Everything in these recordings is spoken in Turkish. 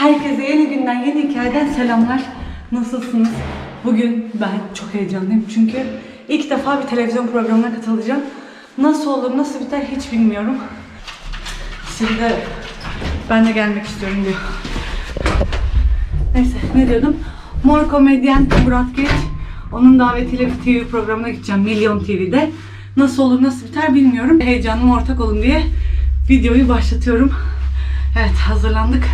Herkese yeni günden, yeni hikayeden selamlar. Nasılsınız? Bugün ben çok heyecanlıyım çünkü ilk defa bir televizyon programına katılacağım. Nasıl olur, nasıl biter hiç bilmiyorum. Şimdi ben de gelmek istiyorum diyor. Neyse ne diyordum? Mor komedyen Murat Geç. Onun davetiyle bir TV programına gideceğim. Milyon TV'de. Nasıl olur nasıl biter bilmiyorum. Heyecanıma ortak olun diye videoyu başlatıyorum. Evet hazırlandık.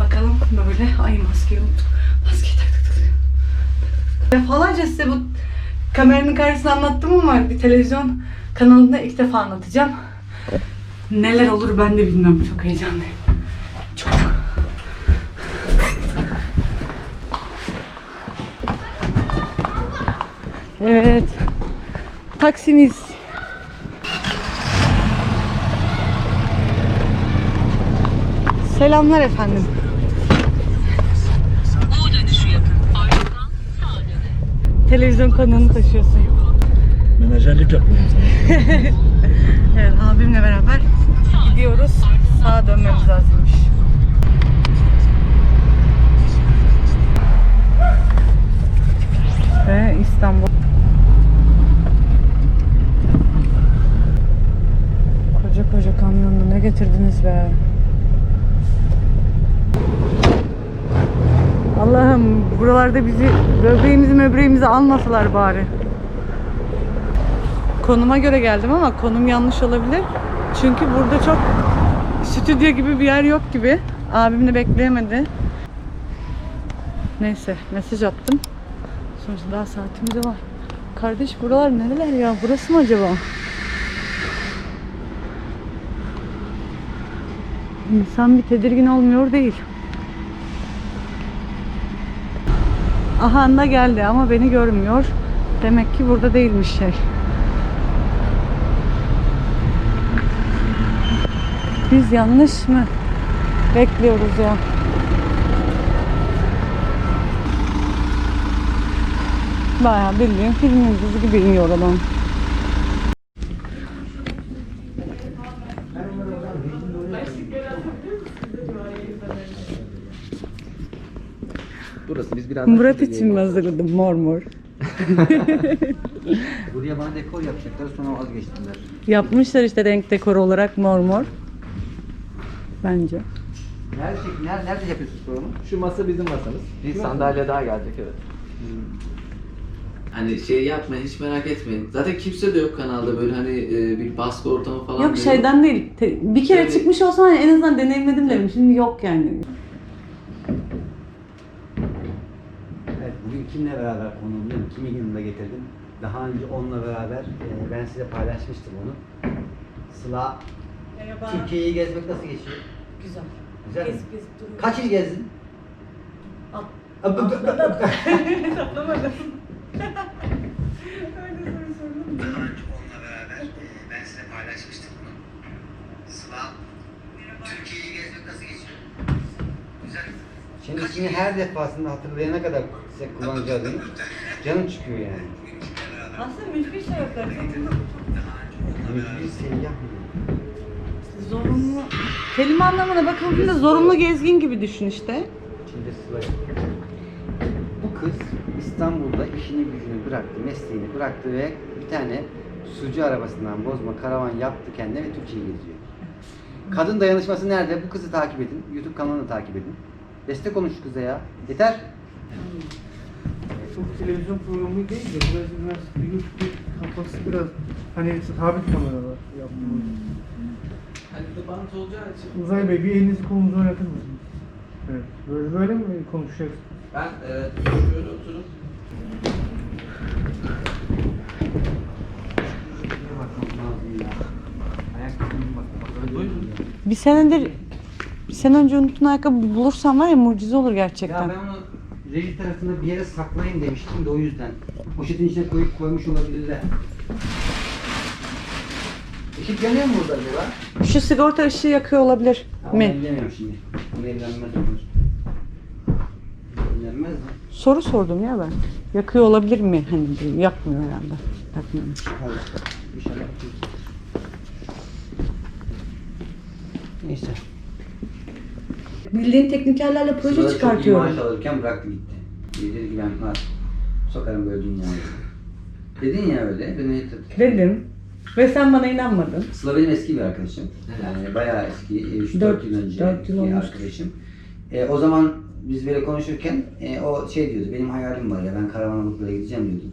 Bakalım böyle. Ay maskeyi unuttuk. Maskeyi tak tak tak. Defalarca size bu kameranın karşısında anlattım ama bir televizyon kanalında ilk defa anlatacağım. Neler olur ben de bilmiyorum. Çok heyecanlıyım. Çok. Evet. Taksimiz. Selamlar efendim. Televizyon kanalını taşıyorsun. Menajerlik yapıyorum sana. Evet abimle beraber gidiyoruz. Sağa dönmemiz lazımmış. Ve İstanbul. Koca koca kamyonla ne getirdiniz be? Allah'ım buralarda bizi böbreğimizi möbreğimizi almasalar bari. Konuma göre geldim ama konum yanlış olabilir. Çünkü burada çok stüdyo gibi bir yer yok gibi. Abim de bekleyemedi. Neyse mesaj attım. Sonuçta daha saatimiz var. Kardeş buralar nereler ya? Burası mı acaba? İnsan bir tedirgin olmuyor değil. Aha anda geldi ama beni görmüyor. Demek ki burada değilmiş şey. Biz yanlış mı bekliyoruz ya? Bayağı bildiğin film yıldızı gibi iniyor adam. Burası biz biraz Murat için mi hazırladım mor mor? Buraya bana dekor yapacaklar sonra vazgeçtiler. Yapmışlar işte renk dekor olarak mor mor. Bence. Nerede, nerede, nerede yapıyorsunuz programı? Şu masa bizim masamız. Bir sandalye daha gelecek evet. Hani şey yapmayın hiç merak etmeyin. Zaten kimse de yok kanalda böyle hani e, bir baskı ortamı falan Yok şeyden değil. Te- bir kere Yani- çıkmış olsam hani en azından deneyimledim derim. Şimdi yok yani. Evet, bugün kimle beraber konuğum değil mi? Kimi yanımda getirdim? Daha önce onunla beraber e, ben size paylaşmıştım onu. Sıla, Türkiye'yi gezmek nasıl geçiyor? Güzel. Güzel mi? Gezip gezip duruyor. Kaç il gezdin? At- Öp, öp, öp, öp, öp. Hesaplamadım. Öyle soru sordum. Daha önce onunla beraber e, ben size paylaşmıştım bunu. Sıla, Türkiye'yi gezmek nasıl geçiyor? Güzel. Şimdi ismini her defasında hatırlayana kadar size kullanacağı adını canım çıkıyor yani. Aslında müthiş sebepler. Bir seyyah mı? Zorunlu. Kelime anlamına bakıldığında zorunlu gezgin gibi düşün işte. Şimdi Sıla. Bu kız İstanbul'da işini gücünü bıraktı, mesleğini bıraktı ve bir tane sucu arabasından bozma karavan yaptı kendine ve Türkiye'yi geziyor. Kadın dayanışması nerede? Bu kızı takip edin. YouTube kanalını takip edin. Destek olun şu kıza ya. Yeter. Çok televizyon programı değil de biraz biraz YouTube kafası biraz hani sabit kameralar yaptım. Hani de bant olacağı için. Uzay Bey bir elinizi kolunuza oynatır mısınız? Evet. Böyle, böyle mi konuşacağız? Ben e, şöyle oturup. Bir senedir bir sene önce unuttun ayakkabı bulursam var ya mucize olur gerçekten. Ya ben onu reji tarafında bir yere saklayın demiştim de o yüzden. Poşetin içine koyup koymuş olabilirler. Işık yanıyor mu burada acaba? Şu sigorta ışığı yakıyor olabilir Ama mi? ellemiyorum şimdi. Bunu ellenmez olur. Ellenmez mi? Soru sordum ya ben. Yakıyor olabilir mi? Hani diye. yakmıyor herhalde. Yakmıyormuş. Hayır. İnşallah. Neyse. Bildiğin teknikerlerle proje Sonra çok iyi çıkartıyorum. maaş alırken bıraktı gitti. Dedi ki ben artık sokarım böyle dünyayı. Dedin ya öyle. Ben öyle Dedim. Ve sen bana inanmadın. Sıla benim eski bir arkadaşım. Yani bayağı eski, 3-4 Dört- yıl önce dört yıl bir olmuştur. arkadaşım. E, o zaman biz böyle konuşurken e, o şey diyordu, benim hayalim var ya ben karavan alıp böyle gideceğim diyordu.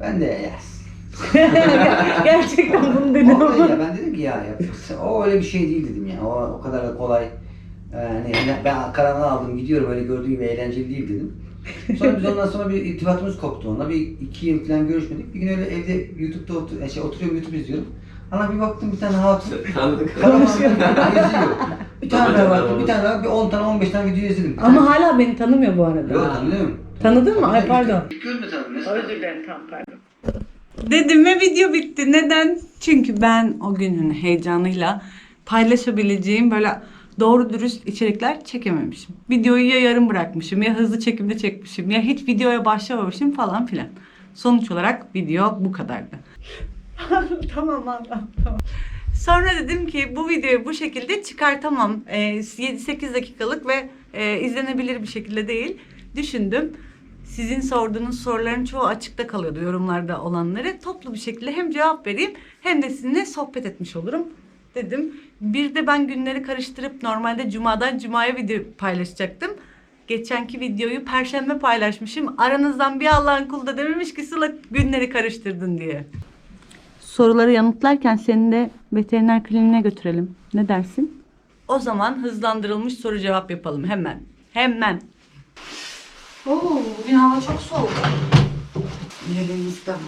Ben de yes. Gerçekten bunu dedim Vallahi ya ben dedim ki ya, ya o öyle bir şey değil dedim ya. O, o kadar da kolay. Yani ben karavan aldım gidiyorum öyle gördüğün gibi eğlenceli değil dedim. Sonra biz ondan sonra bir irtibatımız koptu onunla. Bir iki yıl falan görüşmedik. Bir gün öyle evde YouTube'da otur, e, şey, oturuyorum YouTube izliyorum. Ana bir baktım bir tane hatun. Karavanla geziyor. Bir tane daha baktım, bir tane daha, bir 10 tane 15 tane video izledim. Bir Ama tane- hala beni tanımıyor bu arada. Yok tanıyorum. Tanıdın mı? Ay pardon. İlk görme tanıdım. Nasıl Özür dilerim tamam pardon. Dedim ve video bitti. Neden? Çünkü ben o günün heyecanıyla paylaşabileceğim böyle doğru dürüst içerikler çekememişim. Videoyu ya yarım bırakmışım ya hızlı çekimde çekmişim ya hiç videoya başlamamışım falan filan. Sonuç olarak video bu kadardı. tamam Allah'ım tamam. Sonra dedim ki bu videoyu bu şekilde çıkartamam. Ee, 7-8 dakikalık ve e, izlenebilir bir şekilde değil. Düşündüm. Sizin sorduğunuz soruların çoğu açıkta kalıyordu yorumlarda olanları. Toplu bir şekilde hem cevap vereyim hem de sizinle sohbet etmiş olurum dedim. Bir de ben günleri karıştırıp normalde cumadan cumaya video paylaşacaktım. Geçenki videoyu perşembe paylaşmışım. Aranızdan bir Allah'ın kulu da dememiş ki Sıla günleri karıştırdın diye. Soruları yanıtlarken seni de veteriner kliniğine götürelim. Ne dersin? O zaman hızlandırılmış soru cevap yapalım hemen. Hemen. Oo, bugün hava çok soğuk. Yerimizden.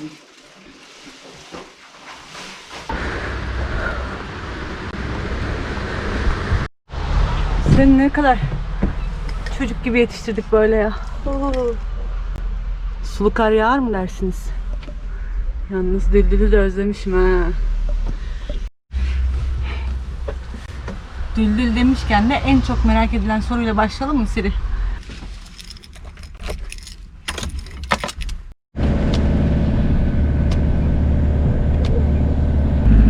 Seni ne kadar çocuk gibi yetiştirdik böyle ya. Oo. Sulu kar yağar mı dersiniz? Yalnız Düldül'ü de özlemişim ha. Düldül demişken de en çok merak edilen soruyla başlayalım mı Siri?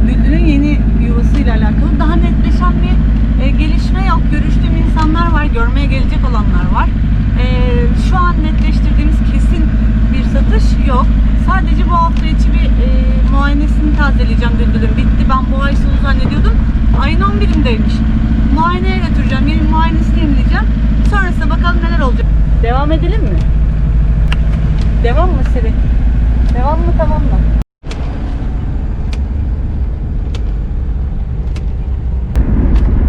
Düldül'ün yeni yuvasıyla alakalı daha netleşen bir e, gelişme yok. Görüştüğüm insanlar var, görmeye gelecek olanlar var. E, şu an netleştirdiğimiz kesin bir satış yok. Sadece bu hafta içi bir e, muayenesini tazeleyeceğim Düldül'ün. Bitti ben bu ay sonu zannediyordum. Ayın 11'indeymiş. Muayeneye götüreceğim. Yeni muayenesini yenileyeceğim. Sonrasında bakalım neler olacak. Devam edelim mi? Devam mı Siri? Devam mı tamam mı?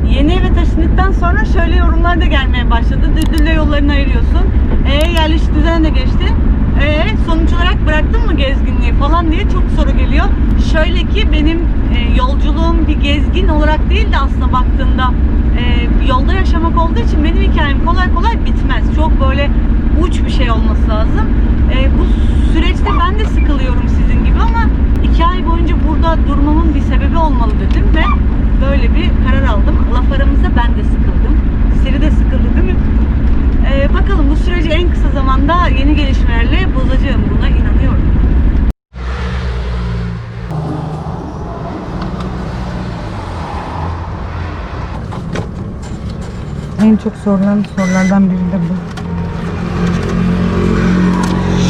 Yeni eve taşındıktan sonra şöyle yorumlar da gelmeye başladı. Düldülle yollarını ayırıyorsun. E yerleşik düzen de geçti. E sonuç olarak bıraktın mı gezginliği falan diye çok soru geliyor. Şöyle ki benim e, yolculuğum bir gezgin olarak değil de aslında baktığında e, yolda yaşamak olduğu için benim hikayem kolay kolay bitmez. Çok böyle uç bir şey olması lazım. E, bu süreçte ben de sıkılıyorum sizin gibi ama iki ay boyunca burada durmamın bir sebebi olmalı dedim ve böyle bir karar aldım. Laf aramızda ben de sıkıldım. Siri de sıkıldı değil mi? Ee, bakalım bu süreci en kısa zamanda yeni gelişmelerle bozacağım. Buna inanıyorum. En çok sorulan sorulardan biri de bu.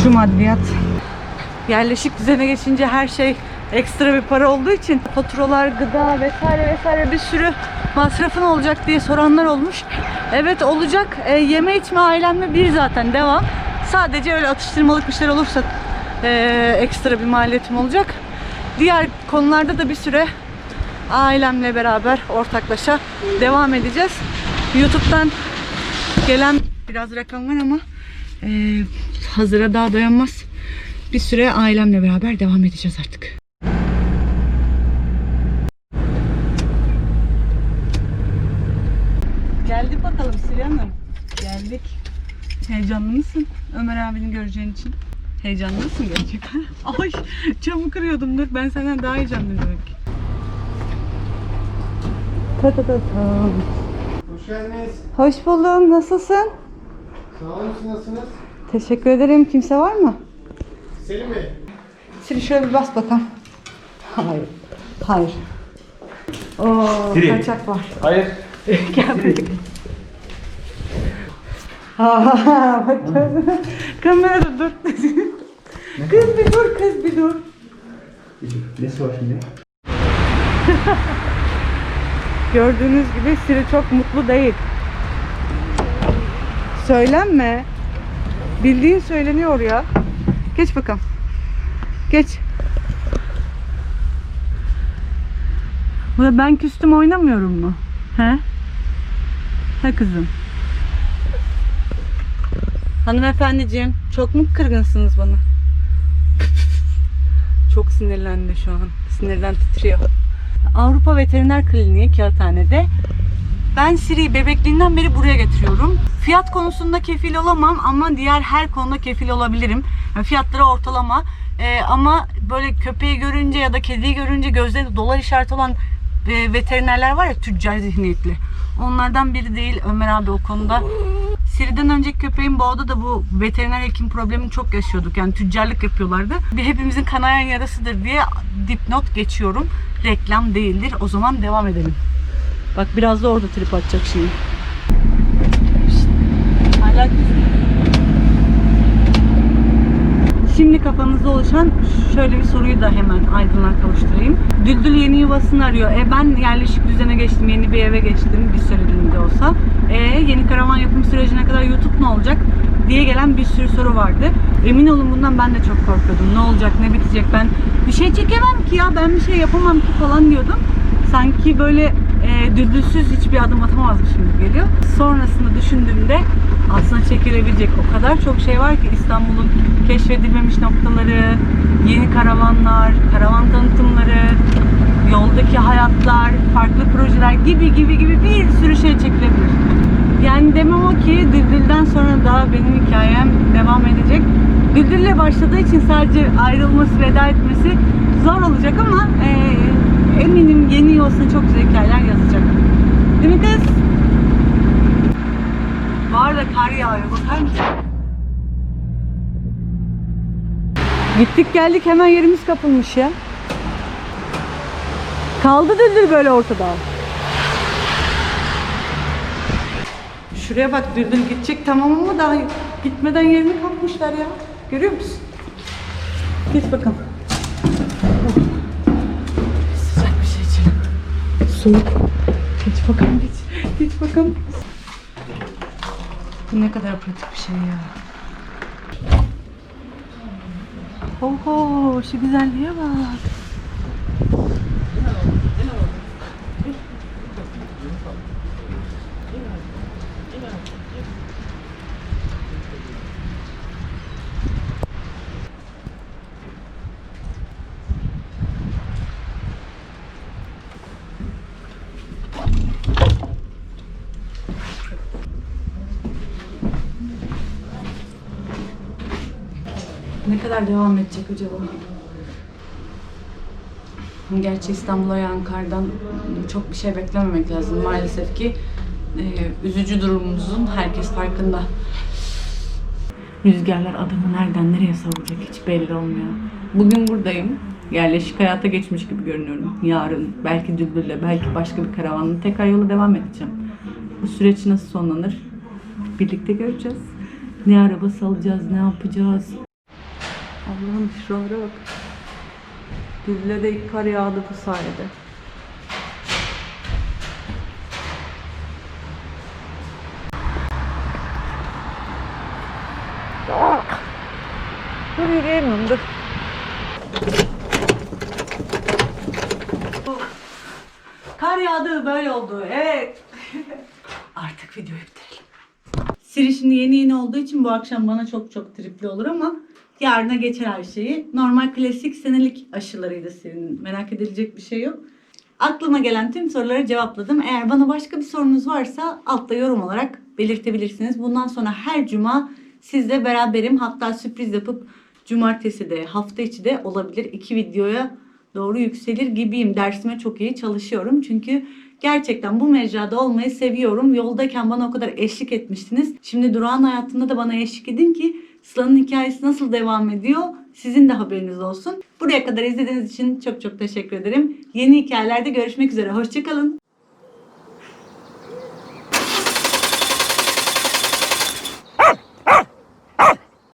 Şu maddiyat. Yerleşik düzene geçince her şey ekstra bir para olduğu için faturalar, gıda vesaire vesaire bir sürü masrafın olacak diye soranlar olmuş. Evet olacak. E, yeme içme ailemle bir zaten devam. Sadece öyle atıştırmalık bir şeyler olursa e, ekstra bir maliyetim olacak. Diğer konularda da bir süre ailemle beraber ortaklaşa devam edeceğiz. YouTube'dan gelen biraz rakam var ama e, hazıra daha dayanmaz. Bir süre ailemle beraber devam edeceğiz artık. Geldik bakalım Siri Hanım. Geldik. Heyecanlı mısın? Ömer abini göreceğin için. Heyecanlı mısın gerçekten? Ay camı kırıyordum dur. Ben senden daha heyecanlıyım demek. Ta ta ta ta. Hoş geldiniz. Hoş buldum. Nasılsın? Sağ olun, siz nasılsınız? Teşekkür ederim. Kimse var mı? Selim Bey. Siri şöyle bir bas bakalım. Hayır. Hayır. Oo, Siri. kaçak var. Hayır. Gel buraya. Bak Kamerada dur. kız bir dur, kız bir dur. Nesi var şimdi? Gördüğünüz gibi Siri çok mutlu değil. Söylenme. Bildiğin söyleniyor ya. Geç bakalım. Geç. Bu da ben küstüm oynamıyorum mu? He? He kızım. Hanımefendiciğim çok mu kırgınsınız bana? çok sinirlendi şu an. Sinirden titriyor. Avrupa Veteriner Kliniği Kağıthane'de. Ben Siri'yi bebekliğinden beri buraya getiriyorum. Fiyat konusunda kefil olamam ama diğer her konuda kefil olabilirim. Yani fiyatları ortalama. Ee, ama böyle köpeği görünce ya da kediyi görünce gözlerinde dolar işareti olan e, veterinerler var ya tüccar zihniyetli. Onlardan biri değil Ömer abi o konuda. Siri'den önceki köpeğin Boğa'da da bu veteriner hekim problemini çok yaşıyorduk. Yani tüccarlık yapıyorlardı. Bir hepimizin kanayan yarasıdır diye dipnot geçiyorum. Reklam değildir. O zaman devam edelim. Bak biraz da orada trip atacak şimdi. Hala. Şimdi kafanızda oluşan şöyle bir soruyu da hemen aydınlığa kavuşturayım. Düldül yeni yuvasını arıyor. E ben yerleşik düzene geçtim, yeni bir eve geçtim bir süreliğine de olsa. E yeni karavan yapım sürecine kadar YouTube ne olacak diye gelen bir sürü soru vardı. Emin olun bundan ben de çok korkuyordum. Ne olacak, ne bitecek ben bir şey çekemem ki ya ben bir şey yapamam ki falan diyordum. Sanki böyle e, düldülsüz hiçbir adım atamazmışım gibi geliyor. Sonrasında düşündüğümde aslında çekilebilecek o kadar çok şey var ki İstanbul'un keşfedilmemiş noktaları, yeni karavanlar, karavan tanıtımları, yoldaki hayatlar, farklı projeler gibi gibi gibi bir sürü şey çekilebilir. Yani demem o ki Düldül'den sonra da benim hikayem devam edecek. Düldül'le başladığı için sadece ayrılması, veda etmesi zor olacak ama e, eminim yeni yolsuna çok güzel hikayeler yazacak. Değil mi kız? Var da kar yağıyor bakar mısın? Gittik geldik hemen yerimiz kapılmış ya. Kaldı Düldül böyle ortada. Şuraya bak Düldül gidecek tamam ama daha gitmeden yerini kapmışlar ya. Görüyor musun? Git bakalım. Sıcak bir şey içelim. Soğuk. Geç bakalım geç. Geç bakalım. Bu ne kadar pratik bir şey ya. Oho şu güzelliğe bak. Ne kadar devam edecek acaba? Gerçi İstanbul'a yağan kardan çok bir şey beklememek lazım. Maalesef ki e, üzücü durumumuzun herkes farkında. Rüzgarlar adamı nereden nereye savuracak hiç belli olmuyor. Bugün buradayım. Yerleşik hayata geçmiş gibi görünüyorum. Yarın belki Düldül'le, belki başka bir karavanla tekrar yola devam edeceğim. Bu süreç nasıl sonlanır? Birlikte göreceğiz. Ne arabası alacağız, ne yapacağız? Allah'ım şuralara bak. Düzle de ilk kar yağdı bu sayede. Dur yürüyemiyorum dur. Kar yağdı böyle oldu evet. Artık videoyu bitirelim. Siri şimdi yeni yeni olduğu için bu akşam bana çok çok tripli olur ama yarına geçer her şeyi. Normal klasik senelik aşılarıydı Siri'nin. Merak edilecek bir şey yok. Aklıma gelen tüm soruları cevapladım. Eğer bana başka bir sorunuz varsa altta yorum olarak belirtebilirsiniz. Bundan sonra her cuma sizle beraberim. Hatta sürpriz yapıp cumartesi de hafta içi de olabilir. İki videoya doğru yükselir gibiyim. Dersime çok iyi çalışıyorum. Çünkü gerçekten bu mecrada olmayı seviyorum. Yoldayken bana o kadar eşlik etmiştiniz. Şimdi durağan hayatında da bana eşlik edin ki Sıla'nın hikayesi nasıl devam ediyor sizin de haberiniz olsun. Buraya kadar izlediğiniz için çok çok teşekkür ederim. Yeni hikayelerde görüşmek üzere. Hoşçakalın.